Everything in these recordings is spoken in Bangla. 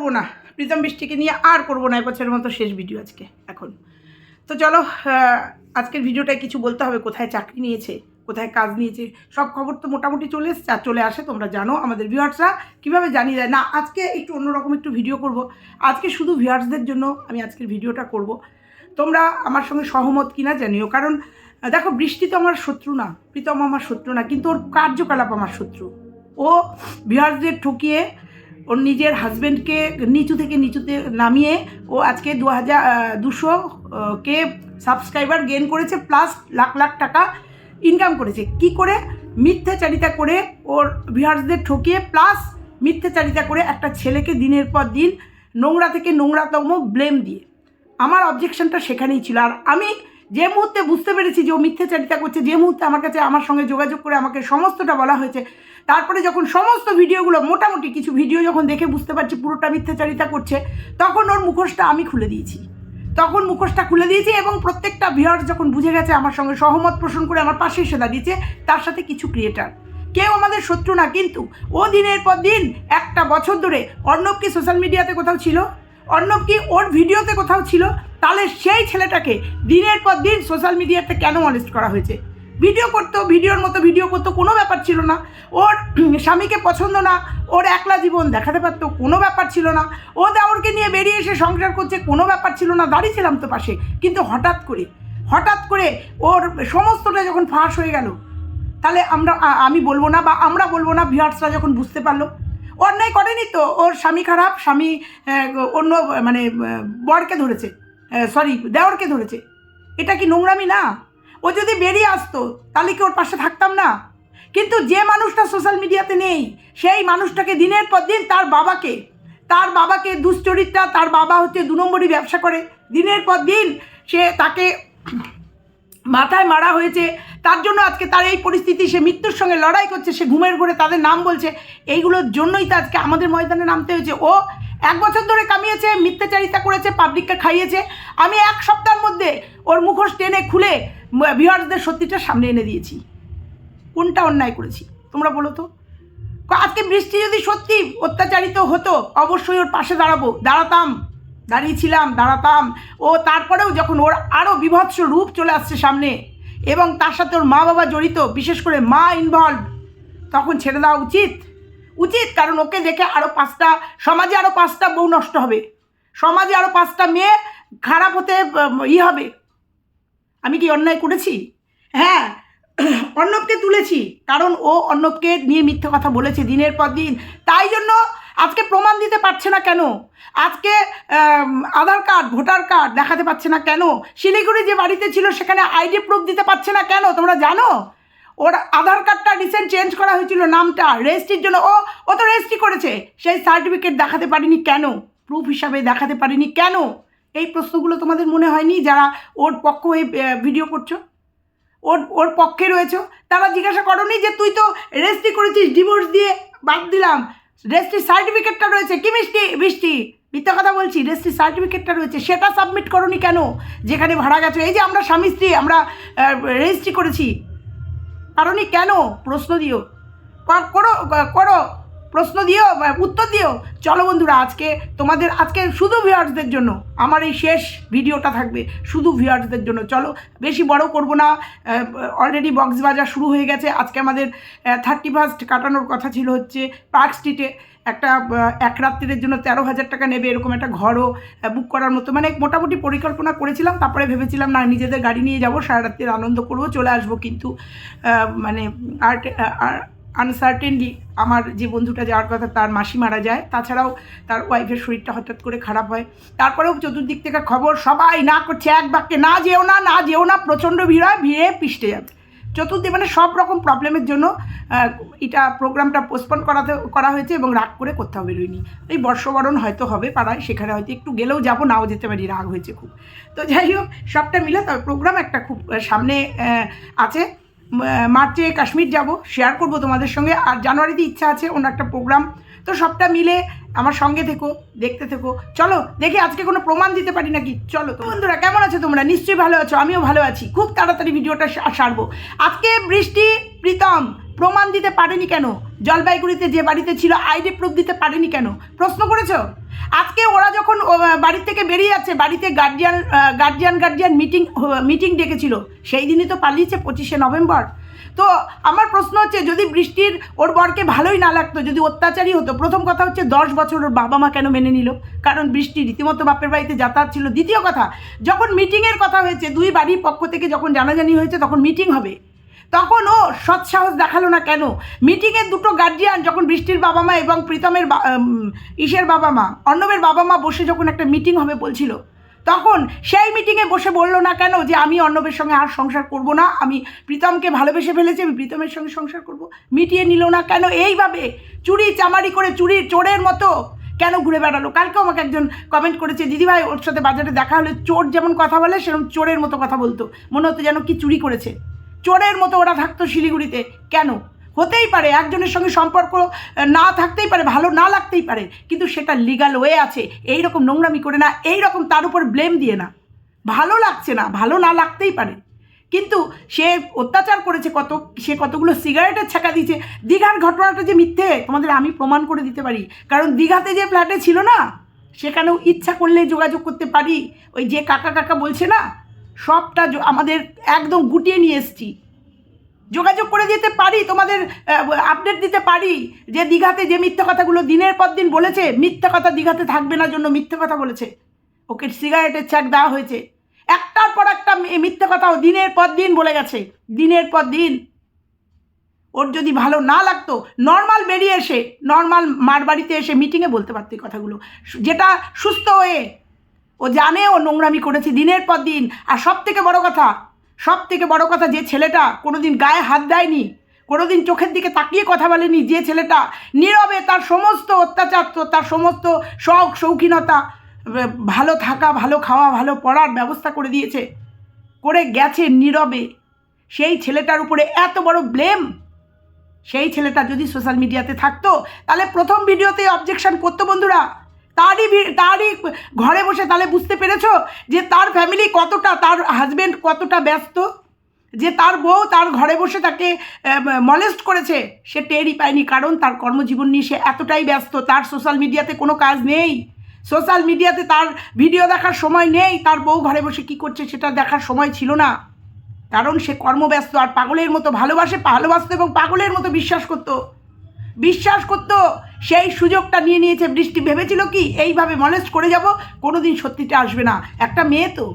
করব না। প্রীতম বৃষ্টিকে নিয়ে আর করব না এবছরের মতো শেষ ভিডিও আজকে, এখন। তো চলো আজকের ভিডিওটায় কিছু বলতে হবে। কোথায় চাকরি নিয়েছে, কোথায় কাজ নিয়েছে, সব খবর তো মোটামুটি চলে এসছে আর চলে আসে, তোমরা জানো আমাদের ভিউয়ার্সরা কীভাবে জানিয়ে দেয়? না, আজকে একটু অন্যরকম একটু ভিডিও করব। আজকে শুধু ভিউয়ার্সদের জন্য আমি আজকের ভিডিওটা করব। তোমরা আমার সঙ্গে সহমত কিনা জানিও, কারণ, দেখো, বৃষ্টি তো আমার শত্রু না, প্রীতম আমার শত্রু না, কিন্তু ওর কার্যকলাপ আমার শত্রু। ও ভিউয়ার্সদের ঠকিয়ে ওর নিজের হাজব্যান্ডকে নিচু থেকে নিচুতে নামিয়ে ও আজকে দু হাজার দুশো কে সাবস্ক্রাইবার গেন করেছে প্লাস লাখ লাখ টাকা ইনকাম করেছে। কি করে? মিথ্যাচারিতা করে ওর ভিউয়ার্সদের ঠকিয়ে প্লাস মিথ্যাচারিতা করে একটা ছেলেকে দিনের পর দিন নোংরা থেকে নোংরাতম ব্লেম দিয়ে। আমার অবজেকশনটা সেখানেই ছিল। আর আমি যে মুহূর্তে বুঝতে পেরেছি যে ও মিথ্যাচারিতা করছে, যে মুহূর্তে আমার কাছে আমার সঙ্গে যোগাযোগ করে আমাকে সমস্তটা বলা হয়েছে, তারপরে যখন সমস্ত ভিডিওগুলো, মোটামুটি কিছু ভিডিও যখন দেখে বুঝতে পারছি পুরোটা মিথ্যাচারিতা করছে, তখন ওর মুখোশটা আমি খুলে দিয়েছি। তখন মুখোশটা খুলে দিয়েছি এবং প্রত্যেকটা ভিউয়ার্স যখন বুঝে গেছে আমার সঙ্গে সহমত পোষণ করে আমার পাশে এসে দাঁড়িয়েছে, তার সাথে কিছু ক্রিয়েটার কেউ আমাদের শত্রু না, কিন্তু ও দিনের পর দিন, একটা বছর ধরে অর্ণব কি সোশ্যাল মিডিয়াতে কোথাও ছিল? অর্ণব কি ওর ভিডিওতে কোথাও ছিল? তাহলে সেই ছেলেটাকে দিনের পর দিন সোশ্যাল মিডিয়াতে কেন অনেস্ট করা হয়েছে? ভিডিও করতো ভিডিওর মতো ভিডিও করতো কোনো ব্যাপার ছিল না। ওর স্বামীকে পছন্দ না, ওর একলা জীবন দেখাতে পারতো, কোনো ব্যাপার ছিল না। ও দেওরকে নিয়ে বেরিয়ে এসে সংসার করছে, কোনো ব্যাপার ছিল না। দাঁড়িয়েছিলাম তো পাশে, কিন্তু হঠাৎ করে হঠাৎ করে ওর সমস্তটা যখন ফাঁস হয়ে গেল, তাহলে আমরা আমি বলব না বা আমরা বলব না ভিউয়ার্সরা যখন বুঝতে পারল অন্যায় করেনি তো? ওর স্বামী খারাপ, স্বামী অন্য মানে বরকে ধরেছে। সরি দেওরকে ধরেছে। এটা কি নোংরামি না? ও যদি বেরিয়ে আসতো, তাহলে কি ওর পাশে থাকতাম না? কিন্তু যে মানুষটা সোশ্যাল মিডিয়াতে নেই, সেই মানুষটাকে দিনের পর দিন তার বাবাকে তার বাবাকে দুশ্চরিত্রা, তার বাবা হচ্ছে দু নম্বরই ব্যবসা করে। দিনের পর দিন সে তাকে মাথায় মারা হয়েছে তার জন্য আজকে তার এই পরিস্থিতি, সে মৃত্যুর সঙ্গে লড়াই করছে, সে ঘুমের ঘুরে তাদের নাম বলছে। এইগুলোর জন্যই তো আজকে আমাদের ময়দানে নামতে হয়েছে। ও এক বছর ধরে কামিয়েছে, মিথ্যাচারিতা করেছে পাবলিককে খাইয়েছে। আমি এক সপ্তাহের মধ্যে ওর মুখোশ টেনে খুলে ভিউয়ার্সদের সত্যিটা সামনে এনে দিয়েছি। কোনটা অন্যায় করেছি? তোমরা বলো তো। আজকে বৃষ্টি যদি সত্যি অত্যাচারিত হতো, অবশ্যই ওর পাশে দাঁড়াবো। দাঁড়াতাম, দাঁড়িয়েছিলাম, দাঁড়াতাম। ও তারপরেও যখন ওর আরও বিভৎস রূপ চলে আসছে সামনে এবং তার সাথে ওর মা বাবা জড়িত, বিশেষ করে মা ইনভলভ তখন ছেড়ে দেওয়া উচিত। উচিত কারণ ওকে দেখে আরও পাঁচটা, সমাজে আরও পাঁচটা বউ নষ্ট হবে। সমাজে আরও পাঁচটা মেয়ে খারাপ হতে ই হবে। আমি কি অন্যায় করেছি? হ্যাঁ অর্ণবকে তুলেছি। কারণ ও অর্ণবকে নিয়ে মিথ্যে কথা বলেছে দিনের পর দিন। তাই জন্য আজকে প্রমাণ দিতে পারছে না কেন? আজকে আধার কার্ড, ভোটার কার্ড দেখাতে পারছে না কেন? শিলিগুড়ি যে বাড়িতে ছিল সেখানে আইডি প্রুফ দিতে পারছে না কেন? তোমরা জানো? ওর আধার কার্ডটা রিসেন্ট চেঞ্জ করা হয়েছিল নামটা রেজিস্ট্রির জন্য। ও ও তো রেজিস্ট্রি করেছে। সেই সার্টিফিকেট দেখাতে পারিনি কেন? প্রুফ হিসাবে দেখাতে পারিনি কেন? এই প্রশ্নগুলো তোমাদের মনে হয়নি? যারা ওর পক্ষ হয়ে ভিডিও করছ? ওর ওর পক্ষে রয়েছে? তারা জিজ্ঞাসা করনি যে তুই তো রেজিস্ট্রি করেছিস ডিভোর্স দিয়ে বাদ দিলাম। রেজিস্ট্রি সার্টিফিকেটটা রয়েছে। কি মিষ্টি? মিষ্টি। মিথ্যা কথা বলছি রেজিস্ট্রি সার্টিফিকেটটা রয়েছে। সেটা সাবমিট করোনি কেন? যেখানে ভাড়া গেছো। এই যে আমরা স্বামী স্ত্রী, আমরা রেজিস্ট্রি করেছি। কারণই কেন? প্রশ্ন দিও। করো করো। প্রশ্ন দিও উত্তর দিও চলো বন্ধুরা আজকে তোমাদের, আজকে শুধু ভিউয়ার্সদের জন্য, আমার এই শেষ ভিডিওটা থাকবে, শুধু ভিউয়ার্সদের জন্য। চলো, বেশি বড় করব না অলরেডি বক্স বাজার শুরু হয়ে গেছে। আজকে আমাদের থার্টি ফার্স্ট কাটানোর কথা ছিল হচ্ছে পার্ক স্ট্রিটে একটা এক রাত্রির জন্য তেরো হাজার টাকা নেবে এরকম একটা ঘরও বুক করার মতো। মানে মোটামুটি পরিকল্পনা করেছিলাম, তারপরে ভেবেছিলাম, না, নিজেদের গাড়ি নিয়ে যাব সারা রাত্রির আনন্দ করব, চলে আসব। কিন্তু মানে আর্ট আনসার্টেনলি আমার যে বন্ধুটা যাওয়ার কথা তার মাসি মারা যায়, তাছাড়াও তার ওয়াইফের শরীরটা হঠাৎ করে খারাপ হয়। তারপরেও চতুর্দিক থেকে খবর সবাই না করছে, এক বাক্যে, না যেও না না যেও না, প্রচণ্ড ভিড় হয়, ভিড়ে পিষ্টে যাবে চতুর্দিক মানে সব রকম প্রবলেমের জন্য এটা প্রোগ্রামটা পোস্টপন করাতে, করা হয়েছে এবং রাগ করে কোথাও বেরোয়নি। এই বর্ষবরণ হয়তো হবে পাড়ায়, সেখানে হয়তো একটু গেলেও যাব, নাও যেতে পারি, রাগ হয়েছে খুব। তো যাই হোক, সবটা মিলে, তবে প্রোগ্রাম একটা খুব সামনে আছে। মার্চে কাশ্মীর যাব শেয়ার করব তোমাদের সঙ্গে। আর জানুয়ারিতে ইচ্ছা আছে অন্য একটা প্রোগ্রাম তো সবটা মিলে আমার সঙ্গে থেকো, দেখতে থেকো। চলো, দেখি আজকে কোনো প্রমাণ দিতে পারি নাকি? চলো, তো বন্ধুরা, কেমন আছো তোমরা? নিশ্চয়ই ভালো আছো, আমিও ভালো আছি। খুব তাড়াতাড়ি ভিডিওটা সারবো। আজকে বৃষ্টি, প্রীতম, প্রমাণ দিতে পারেনি কেন? জলপাইগুড়িতে যে বাড়িতে ছিল আইডি প্রুফ দিতে পারেনি কেন? প্রশ্ন করেছ? আজকে ওরা যখন ও, বাড়ি থেকে বেরিয়ে যাচ্ছে বাড়িতে guardian guardian guardian meeting meeting ডেকেছিল সেই দিনই তো পালিয়েছে পঁচিশে নভেম্বর। তো আমার প্রশ্ন হচ্ছে যদি বৃষ্টির ওর বরকে ভালোই না লাগতো যদি অত্যাচারী হতো প্রথম কথা হচ্ছে দশ বছর ওর বাবা মা কেন মেনে নিল? কারণ বৃষ্টি রীতিমতো বাপের বাড়িতে যাতায়াত ছিল। দ্বিতীয় কথা যখন মিটিংয়ের কথা হয়েছে দুই বাড়ির পক্ষ থেকে যখন জানাজানি হয়েছে তখন মিটিং হবে। তখন ও সৎসাহস দেখাল না কেন? মিটিংয়ের দুটো গার্জিয়ান যখন বৃষ্টির বাবা মা এবং প্রীতমের ইসের বাবা মা অর্ণবের বাবা মা বসে যখন একটা মিটিং হবে বলছিল, তখন সেই মিটিংয়ে বসে বলল না কেন যে আমি অর্ণবের সঙ্গে আর সংসার করব না, আমি প্রীতমকে ভালোবেসে ফেলেছি, আমি প্রীতমের সঙ্গে সংসার করব। মিটিয়ে নিল না কেন? এইভাবে চুরি চামারি করে চুরির চোরের মতো কেন ঘুরে বেড়ালো? কালকেও আমাকে একজন কমেন্ট করেছে, দিদিভাই, ওর সাথে বাজারে দেখা হলে চোর যেমন কথা বলে, সেরকম চোরের মতো কথা বলতো। মনে হতো যেন কি চুরি করেছে। চোরের মতো ওরা থাকতো শিলিগুড়িতে। কেন? হতেই পারে, একজনের সঙ্গে সম্পর্ক না থাকতেই পারে, ভালো না লাগতেই পারে, কিন্তু সেটা লিগাল ওয়ে আছে এই রকম নোংরামি করে না এই রকম তার উপর ব্লেম দিয়ে না। ভালো লাগছে না, ভালো না লাগতেই পারে। কিন্তু সে অত্যাচার করেছে কত, সে কতগুলো সিগারেটের ছাকা দিয়েছে। দীঘার ঘটনাটা যে মিথ্যে, তোমাদের আমি প্রমাণ করে দিতে পারি। কারণ দীঘাতে যে ফ্ল্যাটে ছিল না, সেখানেও ইচ্ছা করলে যোগাযোগ করতে পারি। ওই যে কাকা কাকা বলছে না সবটা আমাদের একদম গুটিয়ে নিয়ে এসছি। যোগাযোগ করে দিতে পারি, তোমাদের আপডেট দিতে পারি যে দীঘাতে যে মিথ্যা কথাগুলো দিনের পর দিন বলেছে, মিথ্যা কথা দীঘাতে থাকবে না জন্য মিথ্যা কথা বলেছে। ওকে, সিগারেটের চাক দেওয়া হয়েছে। একটার পর একটা মিথ্যা কথাও দিনের পর দিন বলে গেছে। দিনের পর দিন। ওর যদি ভালো না লাগতো নর্মাল বেরিয়ে এসে নর্মাল মার বাড়িতে এসে মিটিংয়ে বলতে পারতো কথাগুলো। যেটা সুস্থ হয়ে ও জানে ও নোংরামি করেছে দিনের পর দিন। আর সব থেকে বড় কথা সব থেকে বড় কথা যে ছেলেটা কোনোদিন গায়ে হাত দেয়নি, কোনোদিন চোখের দিকে তাকিয়ে কথা বলেনি যে ছেলেটা, নীরবে তার সমস্ত অত্যাচার, তার সমস্ত শখ, শৌখিনতা ভালো থাকা, ভালো খাওয়া, ভালো পড়ার ব্যবস্থা করে দিয়েছে, করে গেছে নীরবে। সেই ছেলেটার উপরে এত বড় ব্লেম সেই ছেলেটা যদি সোশ্যাল মিডিয়াতে থাকতো, তাহলে প্রথম ভিডিওতে অবজেকশন করতো বন্ধুরা। তারই তারই ঘরে বসে তাহলে বুঝতে পেরেছ যে তার ফ্যামিলি কতটা, তার হাজব্যান্ড কতটা ব্যস্ত? যে তার বউ তার ঘরে বসে তাকে মলেস্ট করেছে, সে টেরই পায়নি কারণ তার কর্মজীবন নিয়ে সে এতটাই ব্যস্ত। তার সোশ্যাল মিডিয়াতে কোনো কাজ নেই। সোশ্যাল মিডিয়াতে তার ভিডিও দেখার সময় নেই। তার বউ ঘরে বসে কি করছে সেটা দেখার সময় ছিল না। কারণ সে কর্মব্যস্ত আর পাগলের মতো ভালোবাসে, ভালোবাসতো এবং পাগলের মতো বিশ্বাস করতো। বিশ্বাস করতো, সেই সুযোগটা নিয়ে নিয়েছে বৃষ্টি। ভেবেছিল কি, এইভাবে মলেস্ট করে যাব কোনো দিন সত্যিটা আসবে না। একটা মেয়ে তো,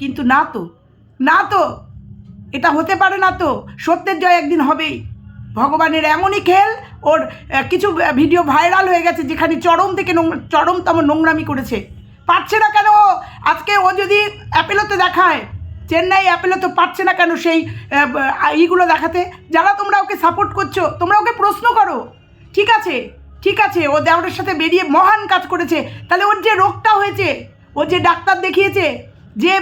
কিন্তু না তো। না তো, এটা হতে পারে না তো, সত্যের জয় একদিন হবেই। ভগবানের এমনই খেল, ওর কিছু ভিডিও ভাইরাল হয়ে গেছে, যেখানে চরম থেকে চরমতম নোংরামি করেছে। পারছে না কেন? আজকে ও যদি অ্যাপেলোতে দেখায় চেন্নাই অ্যাপেলে অ্যাপেলোতে পারছে না কেন সেই ইগুলো দেখাতে? যারা তোমরা ওকে সাপোর্ট করছ, তোমরা ওকে প্রশ্ন করো। ঠিক আছে? ঠিক আছে, ও দেওরের সাথে বেরিয়ে মহান কাজ করেছে, তাহলে ওর যে রোগটা হয়েছে, ও যে ডাক্তার দেখিয়েছে, যে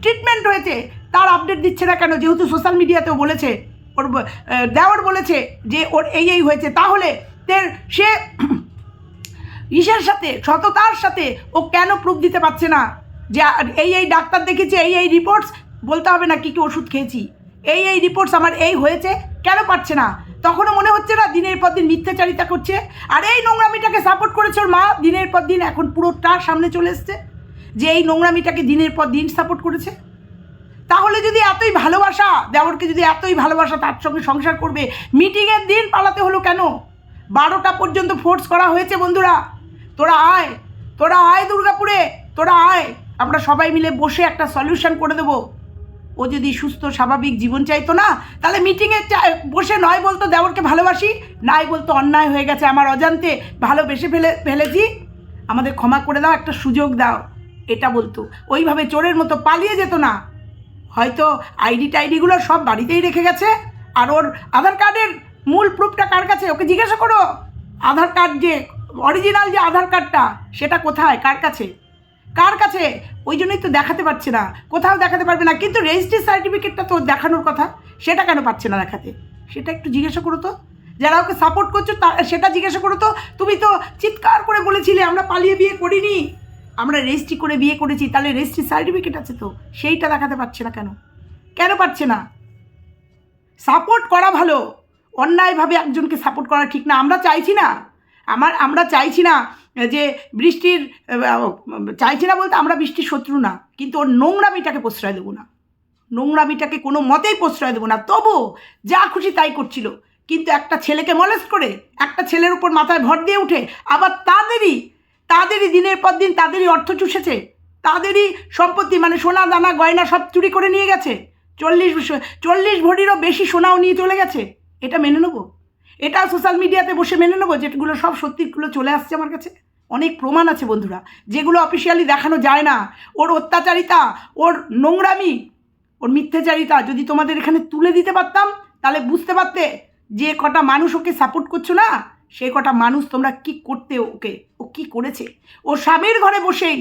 ট্রিটমেন্ট হয়েছে, তার আপডেট দিচ্ছে না কেন? যেহেতু সোশ্যাল মিডিয়াতেও বলেছে, ওর দেওর বলেছে যে ওর এই এই হয়েছে, তাহলে তে- সে ইসের সাথে, সততার সাথে ও কেন প্রুফ দিতে পারছে না? যে এই এই ডাক্তার দেখেছি, এই এই রিপোর্টস বলতে হবে না কী কী ওষুধ খেয়েছি। এই এই রিপোর্টস আমার এই হয়েছে, কেন পারছে না? তখনও মনে হচ্ছে না দিনের পর দিন মিথ্যাচারিতা করছে, আর এই নোংরামিটাকে সাপোর্ট করেছে ওর মা, দিনের পর দিন এখন পুরোটা সামনে চলে এসছে, যে এই নোংরামিটাকে দিনের পর দিন সাপোর্ট করেছে। তাহলে যদি এতই ভালোবাসা, দেওরকে যদি এতই ভালোবাসা তার সঙ্গে সংসার করবে মিটিংয়ের দিন পালাতে হলো কেন? বারোটা পর্যন্ত ফোর্স করা হয়েছে বন্ধুরা। তোরা আয় তোরা আয় দুর্গাপুরে, তোরা আয়। আমরা সবাই মিলে বসে একটা সলিউশন করে দেবো। ও যদি সুস্থ, স্বাভাবিক জীবন চাইতো না, তাহলে মিটিংয়ে বসে নয় বলতো দেওরকে ভালোবাসি, নাই বলতো অন্যায় হয়ে গেছে আমার অজান্তে, ভালোবেসে ফেলে, ফেলেছি। আমাদের ক্ষমা করে দাও, একটা সুযোগ দাও, এটা বলতো। ওইভাবে চোরের মতো পালিয়ে যেত না। হয়তো আইডি টাইডিগুলো সব বাড়িতেই রেখে গেছে, আর ওর আধার কার্ডের মূল প্রুফটা কার কাছে? ওকে জিজ্ঞাসা করো। আধার কার্ড যে অরিজিনাল যে আধার কার্ডটা, সেটা কোথায়? কার কাছে? কার কাছে? ওই জন্যই তো দেখাতে পারছে না। কোথাও দেখাতে পারবে না। কিন্তু রেজিস্ট্রি সার্টিফিকেটটা তো দেখানোর কথা। সেটা কেন পারছে না দেখাতে? সেটা একটু জিজ্ঞাসা করো তো। যারা ওকে সাপোর্ট করছ, তা সেটা জিজ্ঞাসা করো তো। তুমি তো চিৎকার করে বলেছিলে, আমরা পালিয়ে বিয়ে করিনি। আমরা রেজিস্ট্রি করে বিয়ে করেছি। তাহলে রেজিস্ট্রি সার্টিফিকেট আছে তো। সেইটা দেখাতে পারছে না কেন? কেন পারছে না? সাপোর্ট করা ভালো। অন্যায়ভাবে একজনকে সাপোর্ট করা ঠিক না। আমরা চাইছি না। আমার আমরা চাইছি না যে বৃষ্টির চাইছি না বলতে আমরা বৃষ্টির শত্রু না, কিন্তু ওর নোংরামিটাকে প্রশ্রয় দেবো না। নোংরামিটাকে কোনো মতেই প্রশ্রয় দেবো না। তবু যা খুশি তাই করছিল। কিন্তু একটা ছেলেকে মলেস্ট করে, একটা ছেলের উপর মাথায় ভর দিয়ে উঠে, আবার তাদেরই তাদেরই দিনের পর দিন তাদেরই অর্থ চুষেছে, তাদেরই সম্পত্তি মানে সোনা, দানা, গয়না সব চুরি করে নিয়ে গেছে, চল্লিশ চল্লিশ ভরিরও বেশি সোনাও নিয়ে চলে গেছে। এটা মেনে নেব? এটা সোশ্যাল মিডিয়াতে বসে মেনে নেব, যেগুলো সব সত্যিগুলো চলে আসছে আমার কাছে। অনেক প্রমাণ আছে বন্ধুরা। যেগুলো অফিসিয়ালি দেখানো যায় না। ওর অত্যাচারিতা, ওর নোংরামি, ওর মিথ্যাচারিতা যদি তোমাদের এখানে তুলে দিতে পারতাম, তাহলে বুঝতে পারতে যে কটা মানুষ ওকে সাপোর্ট করছ না, সে কটা মানুষ তোমরা কি করতে ওকে, ও কি করেছে? ও স্বামীর ঘরে বসেই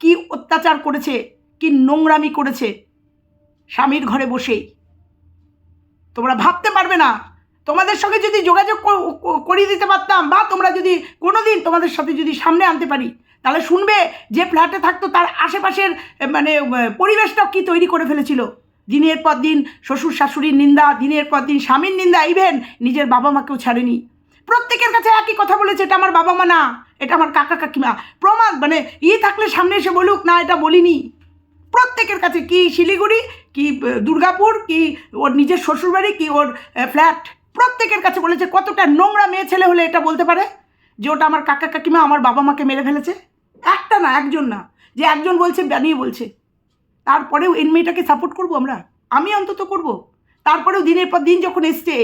কি অত্যাচার করেছে, কি নোংরামি করেছে, স্বামীর ঘরে বসেই। তোমরা ভাবতে পারবে না তোমাদের সঙ্গে যদি যোগাযোগ করিয়ে দিতে পারতাম বা তোমরা যদি কোনো দিন তোমাদের সাথে যদি সামনে আনতে পারি তাহলে শুনবে যে ফ্ল্যাটে থাকতো তার আশেপাশের মানে এ, পরিবেশটাও কি তৈরি করে ফেলেছিল। দিনের পর দিন শ্বশুর শাশুড়ির নিন্দা দিনের পর দিন স্বামীর নিন্দা ইভেন নিজের বাবা মাকেও ছাড়েনি। প্রত্যেকের কাছে একই কথা বলেছে এটা আমার বাবা মা না এটা আমার কাকা কাকিমা। প্রমাণ মানে ই থাকলে সামনে এসে বলুক না এটা বলিনি। প্রত্যেকের কাছে কি শিলিগুড়ি কি দুর্গাপুর কি ওর নিজের শ্বশুরবাড়ি কি ওর ফ্ল্যাট? প্রত্যেকের কাছে বলেছে, কতটা নোংরা মেয়ে ছেলে হলে এটা বলতে পারে যে ওটা আমার কাকা কাকিমা, আমার বাবা মাকে মেরে ফেলেছে? একটা না, একজন না, যে একজন বলছে বানিয়ে বলছে। তারপরেও এই মেয়েটাকে সাপোর্ট করব আমরা? আমি অন্তত করব? তারপরেও দিনের পর দিন যখন এসছে,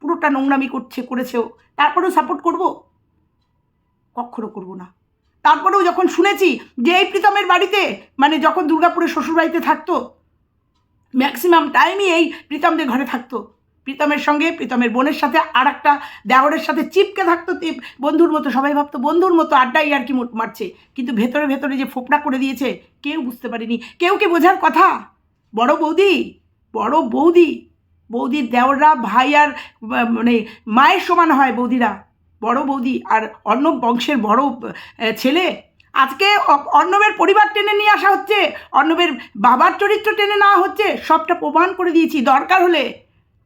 পুরোটা নোংরামি করছে করেছেও তারপরেও সাপোর্ট করব? কখনো করব না। তারপরেও যখন শুনেছি যে এই প্রীতমের বাড়িতে মানে যখন দুর্গাপুরে শ্বশুরবাড়িতে থাকতো ম্যাক্সিমাম টাইমই এই প্রীতমদের ঘরে থাকতো। প্রীতমের সঙ্গে, প্রীতমের বোনের সাথে আর একটা দেওরের সাথে চিপকে থাকতো বন্ধুর মতো, সবাই ভাবতো বন্ধুর মতো আড্ডাই আর কি মোট মারছে। কিন্তু ভেতরে ভেতরে যে ফোপড়া করে দিয়েছে, কেউ বুঝতে পারেনি। কেউ কি বোঝার কথা? বড় বৌদি বড় বৌদি। বৌদির দেওররা ভাই আর মানে মায়ের সমান হয় বৌদিরা। বড় বৌদি আর অন্য বংশের বড় ছেলে। আজকে অর্ণবের পরিবার টেনে নিয়ে আসা হচ্ছে। অর্ণবের বাবার চরিত্র টেনে নেওয়া হচ্ছে। সবটা প্রমাণ করে দিয়েছি। দরকার হলে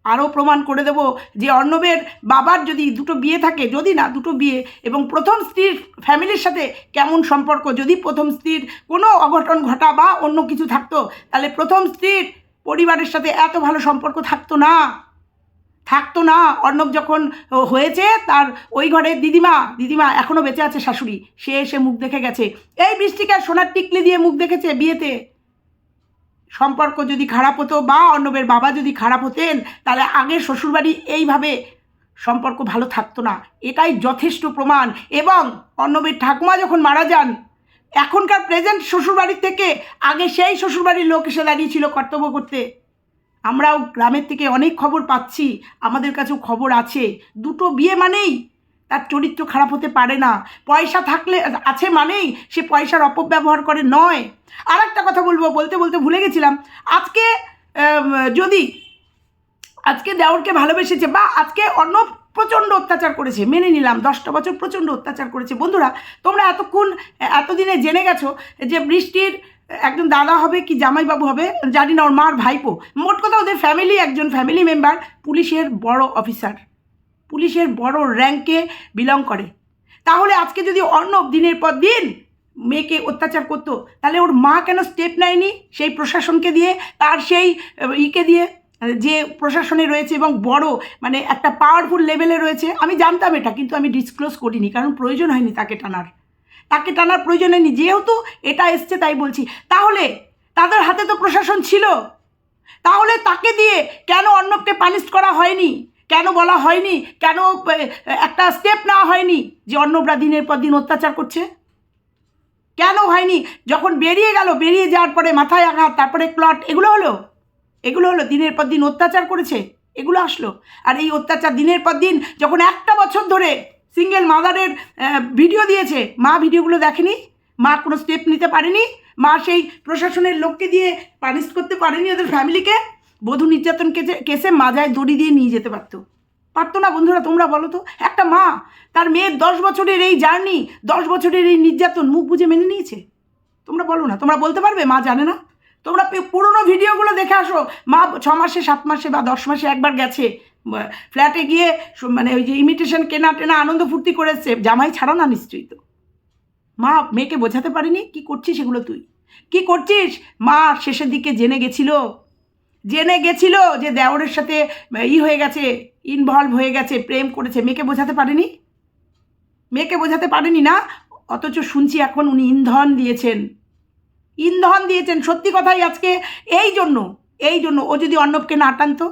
আরও প্রমাণ করে দেব যে অর্ণবের বাবার যদি দুটো বিয়ে থাকে, যদি না দুটো বিয়ে, এবং প্রথম স্ত্রীর ফ্যামিলির সাথে কেমন সম্পর্ক, যদি প্রথম স্ত্রীর কোনো অঘটন ঘটা বা অন্য কিছু থাকতো, তাহলে প্রথম স্ত্রীর পরিবারের সাথে এত ভালো সম্পর্ক থাকতো না। থাকতো না। অর্ণব যখন হয়েছে, তার ওই ঘরের দিদিমা দিদিমা এখনও বেঁচে আছে শাশুড়ি, সে এসে মুখ দেখে গেছে। এই বৃষ্টিকে সোনার টিকলি দিয়ে মুখ দেখেছে বিয়েতে। সম্পর্ক যদি খারাপ হতো বা অর্ণবের বাবা যদি খারাপ হতেন, তাহলে আগের শ্বশুরবাড়ি এইভাবে সম্পর্ক ভালো থাকতো না। এটাই যথেষ্ট প্রমাণ। এবং অর্ণবের ঠাকুমা যখন মারা যান, এখনকার প্রেজেন্ট শ্বশুরবাড়ির থেকে আগে সেই শ্বশুরবাড়ির লোক এসে দাঁড়িয়েছিল কর্তব্য করতে। আমরাও গ্রামের থেকে অনেক খবর পাচ্ছি, আমাদের কাছেও খবর আছে। দুটো বিয়ে মানেই তার চরিত্র খারাপ হতে পারে না। পয়সা থাকলে আছে মানেই, সে পয়সার অপব্যবহার করে নয়। আর একটা কথা বলব, বলতে বলতে ভুলে গেছিলাম। আজকে যদি আজকে দেওরকে ভালোবেসেছে বা আজকে অন্য প্রচণ্ড অত্যাচার করেছে, মেনে নিলাম, দশটা বছর প্রচণ্ড অত্যাচার করেছে। বন্ধুরা, তোমরা এতক্ষণ, এতদিনে জেনে গেছো যে বৃষ্টির একজন দাদা হবে কি জামাইবাবু হবে, জানি না ওর মার ভাইপো। মোট কথা ওদের ফ্যামিলি একজন ফ্যামিলি মেম্বার পুলিশের বড় অফিসার পুলিশের বড় র্যাঙ্কে বিলং করে। তাহলে আজকে যদি অর্ণব দিনের পর দিন মেয়েকে অত্যাচার করতো, তাহলে ওর মা কেন স্টেপ নেয়নি সেই প্রশাসনকে দিয়ে, তার সেই ইকে দিয়ে, যে প্রশাসনে রয়েছে এবং বড় মানে একটা পাওয়ারফুল লেভেলে রয়েছে? আমি জানতাম এটা, কিন্তু আমি ডিসক্লোজ করিনি, কারণ প্রয়োজন হয়নি তাকে টানার। তাকে টানার প্রয়োজন হয়নি, যেহেতু এটা এসছে তাই বলছি। তাহলে তাদের হাতে তো প্রশাসন ছিল। তাহলে তাকে দিয়ে কেন অর্ণবকে পানিশ করা হয়নি? কেন বলা হয়নি? কেন একটা স্টেপ নেওয়া হয়নি যে অর্ণবরা দিনের পর দিন অত্যাচার করছে? কেন হয়নি? যখন বেরিয়ে গেল, বেরিয়ে যাওয়ার পরে মাথায় আঘাত, তারপরে প্লট এগুলো হলো? এগুলো হলো দিনের পর দিন অত্যাচার করেছে? এগুলো আসলো। আর এই অত্যাচার দিনের পর দিন যখন একটা বছর ধরে সিঙ্গেল মাদারের ভিডিও দিয়েছে, মা ভিডিওগুলো দেখেনি, মা কোনো স্টেপ নিতে পারেনি, মা সেই প্রশাসনের লোককে দিয়ে পানিশ করতে পারেনি ওদের ফ্যামিলিকে বধূ নির্যাতন কেসে কেসে মাজায় দড়ি দিয়ে নিয়ে যেতে পারতো। পারতো না বন্ধুরা, তোমরা বলো তো? একটা মা, তার মেয়ের দশ বছরের এই জার্নি, দশ বছরের এই নির্যাতন মুখ বুঝে মেনে নিয়েছে? তোমরা বলো না, তোমরা বলতে পারবে? মা জানে না? তোমরা পুরোনো ভিডিওগুলো দেখে আসো। মা ছ মাসে, সাত মাসে বা দশ মাসে একবার গেছে। ফ্ল্যাটে গিয়ে মানে ওই যে ইমিটেশন কেনা টেনা আনন্দ ফুর্তি করেছে জামাই ছাড়া না নিশ্চয়ই তো। মা মেয়েকে বোঝাতে পারিনি, কি করছিস এগুলো তুই? কি করছিস? মা শেষের দিকে জেনে গেছিল জেনে গেছিল যে দেওরের সাথে ই হয়ে গেছে ইনভলভ হয়ে গেছে, প্রেম করেছে। মেয়েকে বোঝাতে পারেনি? মেয়েকে বোঝাতে পারেনি না? অথচ শুনছি এখন উনি ইন্ধন দিয়েছেন। ইন্ধন দিয়েছেন, সত্যি কথাই আজকে এই জন্য এই জন্য। ও যদি অর্ণবকে না টানতো,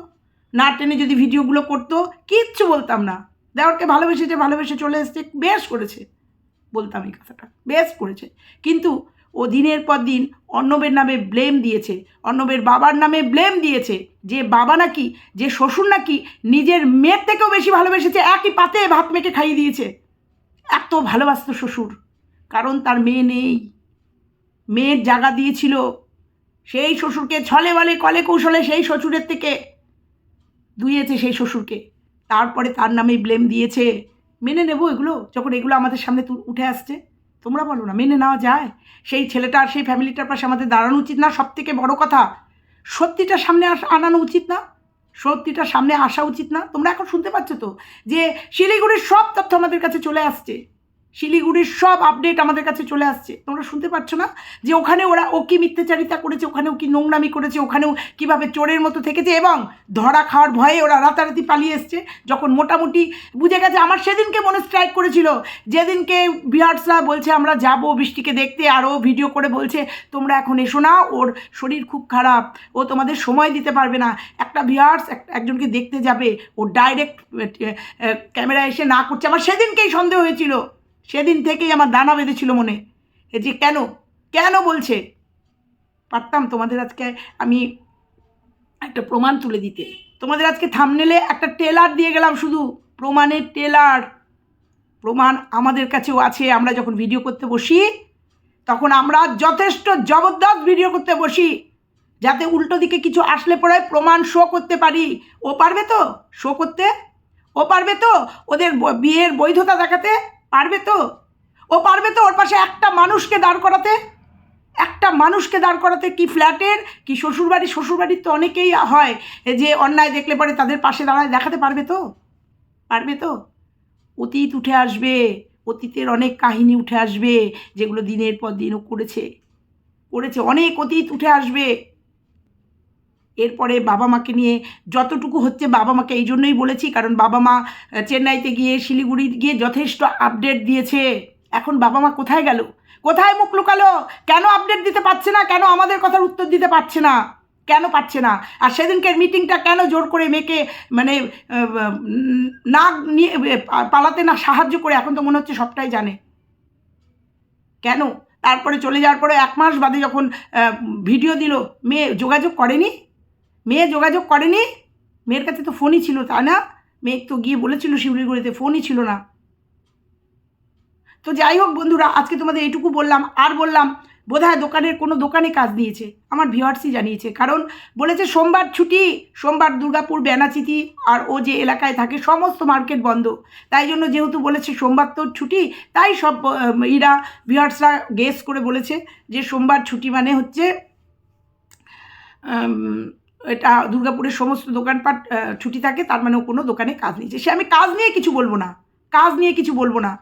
না টেনে যদি ভিডিওগুলো করতো, কিচ্ছু বলতাম না। দেওরকে ভালোবেসেছে, ভালোবেসে চলে এসছে, বেশ করেছে। বলতাম এই কথাটা, বেশ করেছে। কিন্তু ও দিনের পর দিন অর্ণবের নামে ব্লেম দিয়েছে। অর্ণবের বাবার নামে ব্লেম দিয়েছে। যে বাবা নাকি, যে শ্বশুর নাকি নিজের মেয়ের থেকেও বেশি ভালোবেসেছে, একই পাতে ভাত মেখে খাইয়ে দিয়েছে। এত ভালোবাসত শ্বশুর, কারণ তার মেয়ে নেই। মেয়ের জায়গা দিয়েছিল। সেই শ্বশুরকে ছলে বলে, কলে কৌশলে সেই শ্বশুরের থেকে দুইয়েছে সেই শ্বশুরকে। তারপরে তার নামেই ব্লেম দিয়েছে। মেনে নেব এগুলো, যখন এগুলো আমাদের সামনে উঠে আসছে। তোমরা বলো না, মেনে নেওয়া যায়। সেই ছেলেটার সেই ফ্যামিলিটার পাশে আমাদের দাঁড়ানো উচিত না সব থেকে বড়ো কথা, সত্যিটা সামনে আনানো উচিত না। সত্যিটা সামনে আসা উচিত না। তোমরা এখন শুনতে পাচ্ছ তো যে শিলিগুড়ির সব তথ্য আমাদের কাছে চলে আসছে। শিলিগুড়ির সব আপডেট আমাদের কাছে চলে আসছে। তোমরা শুনতে পাচ্ছ না? যে ওখানে ওরা ও কি মিথ্যাচারিতা করেছে, ওখানেও কি নোংরামি করেছে, ওখানেও কীভাবে চোরের মতো থেকেছে এবং ধরা খাওয়ার ভয়ে ওরা রাতারাতি পালিয়ে এসছে। যখন মোটামুটি বুঝে গেছে, আমার সেদিনকে মনে স্ট্রাইক করেছিল। যেদিনকে বিহার্সরা বলছে, আমরা যাব বৃষ্টিকে দেখতে। আরও ভিডিও করে বলছে, তোমরা এখন এসো না, ওর শরীর খুব খারাপ। ও তোমাদের সময় দিতে পারবে না। একটা বিহার্স একজনকে দেখতে যাবে, ও ডাইরেক্ট ক্যামেরা এসে না করছে। আমার সেদিনকেই সন্দেহ হয়েছিল। সেদিন থেকেই আমার দানা বেঁধেছিল মনে। এ যে কেন? কেন বলছে? পারতাম তোমাদের আজকে আমি একটা প্রমাণ তুলে দিতে। তোমাদের আজকে থামনেলে একটা টেলার দিয়ে গেলাম শুধু। প্রমাণের টেলার প্রমাণ আমাদের কাছেও আছে। আমরা যখন ভিডিও করতে বসি, তখন আমরা যথেষ্ট জবরদস্ত ভিডিও করতে বসি। যাতে উল্টো দিকে কিছু আসলে পরে প্রমাণ শো করতে পারি। ও পারবে তো? শো করতে? ও পারবে তো? ওদের বিয়ের বৈধতা দেখাতে? পারবে তো? ও পারবে তো ওর পাশে একটা মানুষকে দাঁড় করাতে? একটা মানুষকে দাঁড় করাতে কি ফ্ল্যাটের, কি শ্বশুরবাড়ি? শ্বশুরবাড়ির তো অনেকেই হয় যে অন্যায় দেখলে পরে তাদের পাশে দাঁড়ায়, দেখাতে পারবে তো? পারবে তো? অতীত উঠে আসবে, অতীতের অনেক কাহিনী উঠে আসবে যেগুলো দিনের পর দিনও করেছে। করেছে, অনেক অতীত উঠে আসবে। এরপরে বাবা মাকে নিয়ে যতটুকু হচ্ছে বাবা মাকে এই জন্যই বলেছি, কারণ বাবা মা চেন্নাইতে গিয়ে, শিলিগুড়ি গিয়ে যথেষ্ট আপডেট দিয়েছে। এখন বাবা মা কোথায় গেল? কোথায় মুখ লুকালো? কেন আপডেট দিতে পারছে না? কেন আমাদের কথার উত্তর দিতে পারছে না? কেন পারছে না? আর সেদিনকের মিটিংটা কেন জোর করে মেয়েকে মানে না নিয়ে পালাতে না সাহায্য করে? এখন তো মনে হচ্ছে সবটাই জানে। কেন? তারপরে চলে যাওয়ার পরে এক মাস বাদে যখন ভিডিও দিল, মেয়ে যোগাযোগ করেনি? মেয়ে যোগাযোগ করেনি? মেয়ের কাছে তো ফোনই ছিল, তাই না? মেয়ে তো গিয়ে বলেছিল শিউলিগুড়িতে ফোনই ছিল না। তো যাই হোক বন্ধুরা, আজকে তোমাদের এইটুকু বললাম। আর বললাম, বোধহয় দোকানের কোনো দোকানে কাজ নিয়েছে আমার ভিওয়ার্সই জানিয়েছে। কারণ বলেছে সোমবার ছুটি, সোমবার দুর্গাপুর, বেনাচিতি আর ও যে এলাকায় থাকে, সমস্ত মার্কেট বন্ধ। তাই জন্য যেহেতু বলেছে সোমবার তো ছুটি, তাই সব ইরা ভিওয়ার্সরা গেস করে বলেছে যে সোমবার ছুটি মানে হচ্ছে এটা দুর্গাপুরের সমস্ত দোকানপাট ছুটি থাকে, তার মানে কোনো দোকানে কাজ নিয়েছে। সে আমি কাজ নিয়ে কিছু বলব না। কাজ নিয়ে কিছু বলব না।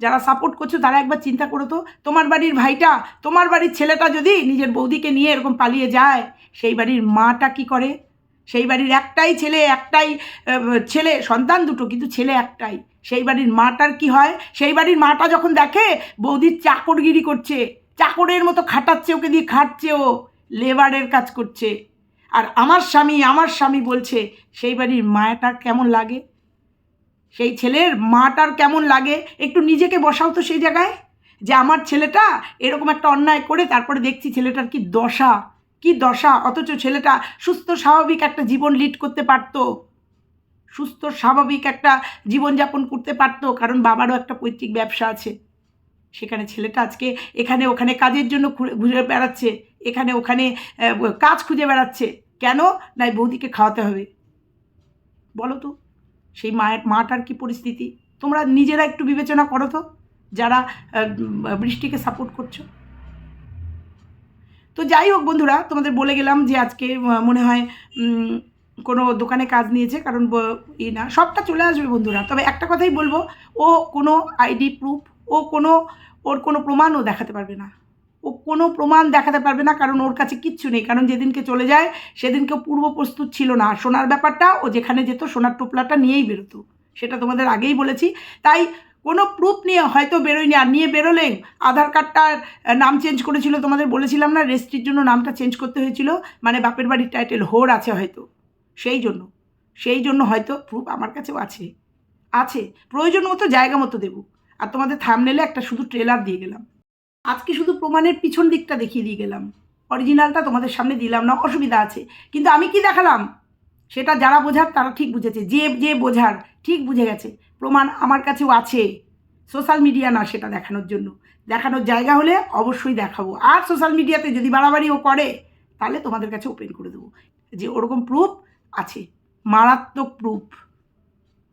যারা সাপোর্ট করছ, তারা একবার চিন্তা করো তো, তোমার বাড়ির ভাইটা, তোমার বাড়ির ছেলেটা যদি নিজের বৌদিকে নিয়ে এরকম পালিয়ে যায়, সেই বাড়ির মাটা কি করে? সেই বাড়ির একটাই ছেলে একটাই ছেলে, সন্তান দুটো, কিন্তু ছেলে একটাই। সেই বাড়ির মাটার কি হয়? সেই বাড়ির মাটা যখন দেখে, বৌদির চাকরগিরি করছে, চাকরের মতো খাটাচ্ছে, ওকে দিয়ে খাটছে ও, লেবারের কাজ করছে। আর আমার স্বামী আমার স্বামী বলছে, সেই বাড়ির মায়াটার কেমন লাগে? সেই ছেলের মাটার কেমন লাগে? একটু নিজেকে বসাও তো সেই জায়গায়, যে আমার ছেলেটা এরকম একটা অন্যায় করে তারপরে দেখছি ছেলেটার কি দশা কি দশা, অথচ ছেলেটা সুস্থ, স্বাভাবিক একটা জীবন লিড করতে পারতো, সুস্থ, স্বাভাবিক একটা জীবনযাপন করতে পারতো, কারণ বাবারও একটা পৈতৃক ব্যবসা আছে, সেখানে ছেলেটা আজকে এখানে, ওখানে কাজের জন্য ঘুরে বেড়াচ্ছে এখানে ওখানে কাজ খুঁজে বেড়াচ্ছে। কেন? না এই বৌদিকে খাওয়াতে হবে। বলো তো, সেই মায়ের, মাটার কি পরিস্থিতি? তোমরা নিজেরা একটু বিবেচনা করো তো, যারা বৃষ্টিকে সাপোর্ট করছ। তো যাই হোক বন্ধুরা, তোমাদের বলে গেলাম যে আজকে মনে হয় কোনো দোকানে কাজ নিয়েছে, কারণ ই না, সবটা চলে আসবে বন্ধুরা। তবে একটা কথাই বলব, ও কোনো আইডি প্রুফ, ও কোনো, ওর কোনো প্রমাণও দেখাতে পারবে না। ও কোনো প্রমাণ দেখাতে পারবে না, কারণ ওর কাছে কিচ্ছু নেই। কারণ যেদিনকে চলে যায় সেদিনকে পূর্ব প্রস্তুত ছিল না। সোনার ব্যাপারটা ও যেখানে যেত, সোনার টোপলাটা নিয়েই বেরোতো। সেটা তোমাদের আগেই বলেছি। তাই কোনো প্রুফ নিয়ে হয়তো বেরোয়নি। আর নিয়ে বেরোলে আধার কার্ডটার নাম চেঞ্জ করেছিল তোমাদের বলেছিলাম না রেস্ট্রির জন্য নামটা চেঞ্জ করতে হয়েছিল। মানে বাপের বাড়ির টাইটেল হোর আছে হয়তো। সেই জন্য সেই জন্য হয়তো প্রুফ আমার কাছেও আছে। আছে। প্রয়োজন মতো জায়গা মতো দেবো। আর তোমাদের থামনেলে একটা শুধু ট্রেলার দিয়ে গেলাম। আজকে শুধু প্রমাণের পিছন দিকটা দেখিয়ে দিয়ে গেলাম। অরিজিনালটা তোমাদের সামনে দিলাম না, অসুবিধা আছে। কিন্তু আমি কি দেখালাম? সেটা যারা বোঝার তারা ঠিক বুঝেছে। যে যে বোঝার ঠিক বুঝে গেছে। প্রমাণ আমার কাছেও আছে। সোশ্যাল মিডিয়া না সেটা দেখানোর জন্য। দেখানোর জায়গা হলে অবশ্যই দেখাবো। আর সোশ্যাল মিডিয়াতে যদি বাড়াবাড়ি ও করে, তাহলে তোমাদের কাছে ওপেন করে দেবো। যে, ওরকম প্রুফ আছে। মারাত্মক প্রুফ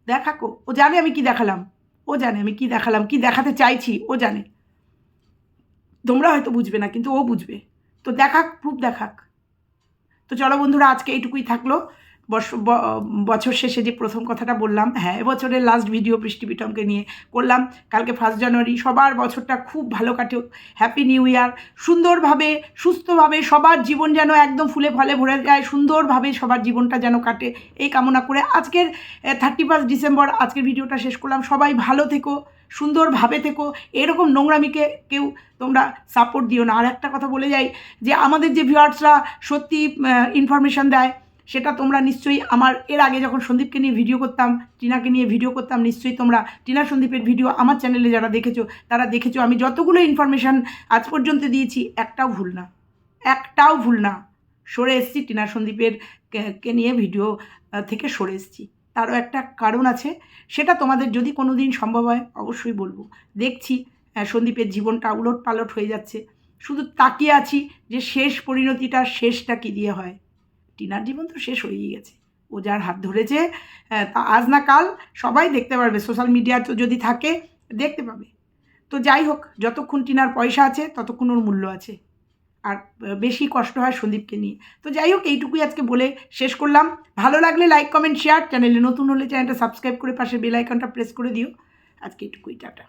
দেখাকো ও জানে আমি কি দেখালাম। ও জানে আমি কি দেখালাম, কি দেখাতে চাইছি। ও জানে। তোমরা হয়তো বুঝবে না, কিন্তু ও বুঝবে। তো দেখাক প্রুফ দেখাক। তো চলো বন্ধুরা, আজকে এইটুকুই থাকল। বছর শেষে যে প্রথম কথাটা বললাম হ্যাঁ এবছরের লাস্ট ভিডিও বৃষ্টি নিয়ে করলাম। কালকে ফার্স্ট জানুয়ারি সবার বছরটা খুব ভালো কাটুক। হ্যাপি নিউ ইয়ার সুন্দরভাবে, সুস্থভাবে সবার জীবন যেন একদম ফুলে ফলে ভরে যায়। সুন্দরভাবে সবার জীবনটা যেন কাটে। এই কামনা করে আজকের থার্টি ফার্স্ট ডিসেম্বর আজকের ভিডিওটা শেষ করলাম। সবাই ভালো থেকো। সুন্দরভাবে থেকো। এরকম নোংরামিকে কেউ তোমরা সাপোর্ট দিও না। আর একটা কথা বলে যাই যে, আমাদের যে ভিউয়ার্সরা সত্যি ইনফরমেশান দেয়, সেটা তোমরা নিশ্চয়ই আমার, এর আগে যখন সন্দীপকে নিয়ে ভিডিও করতাম, টিনাকে নিয়ে ভিডিও করতাম, নিশ্চয়ই তোমরা টিনা সন্দীপের ভিডিও আমার চ্যানেলে যারা দেখেছ, তারা দেখেছ। আমি যতগুলো ইনফরমেশান আজ পর্যন্ত দিয়েছি, একটাও ভুল না। একটাও ভুল না। সরে এসেছি, টিনা সন্দীপের কে- নিয়ে ভিডিও থেকে সরে এসেছি। তারও একটা কারণ আছে। সেটা তোমাদের যদি কোনো দিন সম্ভব হয়, অবশ্যই বলব। দেখছি সন্দীপের জীবনটা উলট পালট হয়ে যাচ্ছে। শুধু তাকিয়ে আছি যে শেষ পরিণতিটা শেষটা কী দিয়ে হয়। টিনার জীবন তো শেষ হয়েই গেছে। ও যার হাত ধরেছে তা আজ না কাল সবাই দেখতে পারবে। সোশ্যাল মিডিয়া তো যদি থাকে, দেখতে পাবে। তো যাই হোক, যতক্ষণ টিনার পয়সা আছে, ততক্ষণ ওর মূল্য আছে। আর বেশি কষ্ট হয় সন্দীপকে নিয়ে। তো যাই হোক, এইটুকুই আজকে বলে শেষ করলাম। ভালো লাগলে লাইক কমেন্ট শেয়ার চ্যানেলে নতুন হলে চ্যানেলটা সাবস্ক্রাইব করে পাশে বেল আইকনটা প্রেস করে দিও। আজকে এইটুকুই, টাটা।